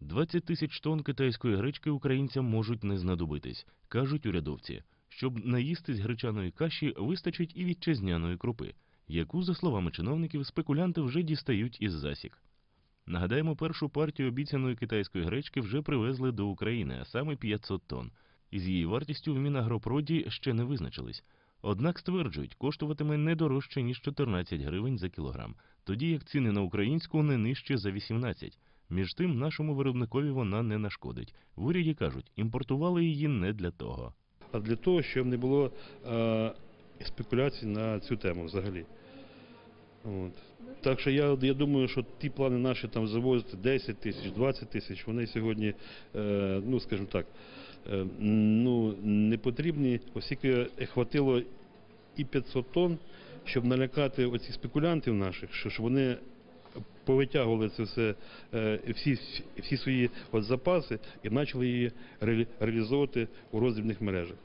20 тисяч тонн китайської гречки українцям можуть не знадобитись, кажуть урядовці. Щоб наїстись гречаної каші, вистачить і вітчизняної крупи, яку, за словами чиновників, спекулянти вже дістають із засік. Нагадаємо, першу партію обіцяної китайської гречки вже привезли до України, а саме 500 тонн. Із її вартістю в Мінагропроді ще не визначились. Однак стверджують, коштуватиме не дорожче, ніж 14 гривень за кілограм, тоді як ціни на українську не нижче за 18. Між тим, нашому виробникові вона не нашкодить. В уряді кажуть, імпортували її не для того. а для того, щоб не було е, спекуляцій на цю тему взагалі. От. Так що я, я думаю, що ті плани наші там завозити 10 тисяч, 20 тисяч, вони сьогодні, е, ну скажімо так, е, ну, не потрібні, оскільки хватило і 500 тонн, щоб налякати оцих спекулянтів наших, що ж вони повитягували це все, е, всі, всі свої от запаси і почали її реалізовувати у роздрібних мережах.